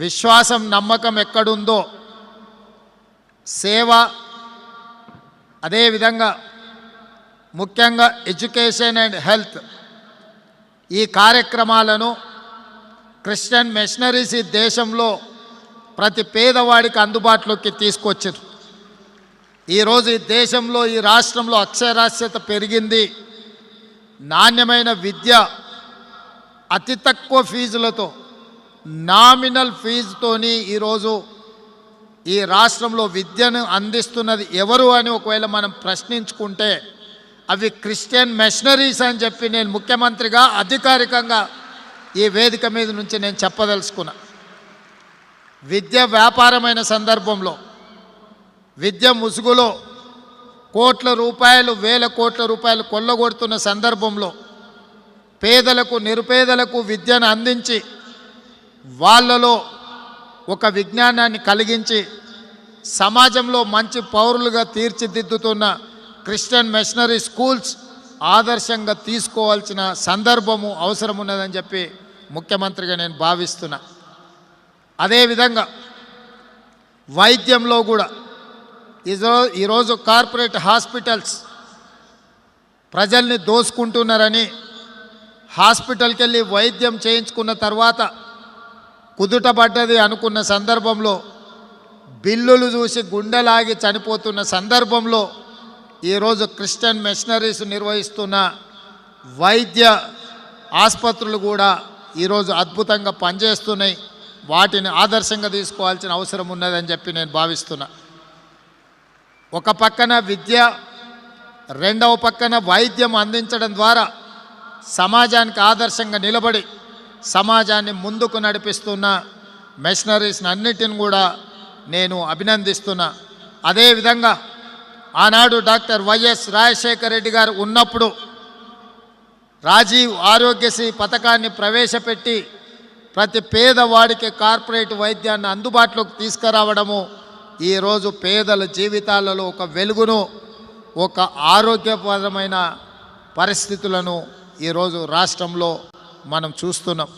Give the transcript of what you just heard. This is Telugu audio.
విశ్వాసం నమ్మకం ఎక్కడుందో సేవ అదేవిధంగా ముఖ్యంగా ఎడ్యుకేషన్ అండ్ హెల్త్ ఈ కార్యక్రమాలను క్రిస్టియన్ మిషనరీస్ ఈ దేశంలో ప్రతి పేదవాడికి అందుబాటులోకి తీసుకొచ్చారు. ఈరోజు ఈ దేశంలో ఈ రాష్ట్రంలో అక్షరాస్యత పెరిగింది. నాణ్యమైన విద్య అతి తక్కువ ఫీజులతో నామినల్ ఫీజుతోని ఈరోజు ఈ రాష్ట్రంలో విద్యను అందిస్తున్నది ఎవరు అని ఒకవేళ మనం ప్రశ్నించుకుంటే అవి క్రిస్టియన్ మెషనరీస్ అని చెప్పి నేను ముఖ్యమంత్రిగా అధికారికంగా ఈ వేదిక మీద నుంచి నేను చెప్పదలుచుకున్నా. విద్య వ్యాపారమైన సందర్భంలో విద్య ముసుగులో కోట్ల రూపాయలు వేల కోట్ల రూపాయలు కొల్లగొడుతున్న సందర్భంలో పేదలకు నిరుపేదలకు విద్యను అందించి వాళ్ళలో ఒక విజ్ఞానాన్ని కలిగించి సమాజంలో మంచి పౌరులుగా తీర్చిదిద్దుతున్న క్రిస్టియన్ మిషనరీ స్కూల్స్ ఆదర్శంగా తీసుకోవాల్సిన సందర్భము అవసరం ఉన్నదని చెప్పి ముఖ్యమంత్రిగా నేను భావిస్తున్నా. అదేవిధంగా వైద్యంలో కూడా ఈరో- ఈరోజు కార్పొరేట్ హాస్పిటల్స్ ప్రజల్ని దోసుకుంటున్నారని హాస్పిటల్కి వెళ్ళి వైద్యం చేయించుకున్న తర్వాత కుదుటపడ్డది అనుకున్న సందర్భంలో బిల్లులు చూసి గుండెలాగి చనిపోతున్న సందర్భంలో ఈరోజు క్రిస్టియన్ మిషనరీస్ నిర్వహిస్తున్న వైద్య ఆసుపత్రులు కూడా ఈరోజు అద్భుతంగా పనిచేస్తున్నాయి. వాటిని ఆదర్శంగా తీసుకోవాల్సిన అవసరం ఉన్నదని చెప్పి నేను భావిస్తున్నా. ఒక పక్కన విద్య రెండవ పక్కన వైద్యం అందించడం ద్వారా సమాజానికి ఆదర్శంగా నిలబడి సమాజాన్ని ముందుకు నడిపిస్తున్న మెషనరీస్ని అన్నిటిని కూడా నేను అభినందిస్తున్నా. అదేవిధంగా ఆనాడు డాక్టర్ వైఎస్ రాజశేఖర రెడ్డి గారు ఉన్నప్పుడు రాజీవ్ ఆరోగ్యశ్రీ పథకాన్ని ప్రవేశపెట్టి ప్రతి పేదవాడికి కార్పొరేట్ వైద్యాన్ని అందుబాటులోకి తీసుకురావడము ఈరోజు పేదల జీవితాలలో ఒక వెలుగును ఒక ఆరోగ్యపరమైన పరిస్థితులను ఈరోజు రాష్ట్రంలో మనం చూస్తున్నాం.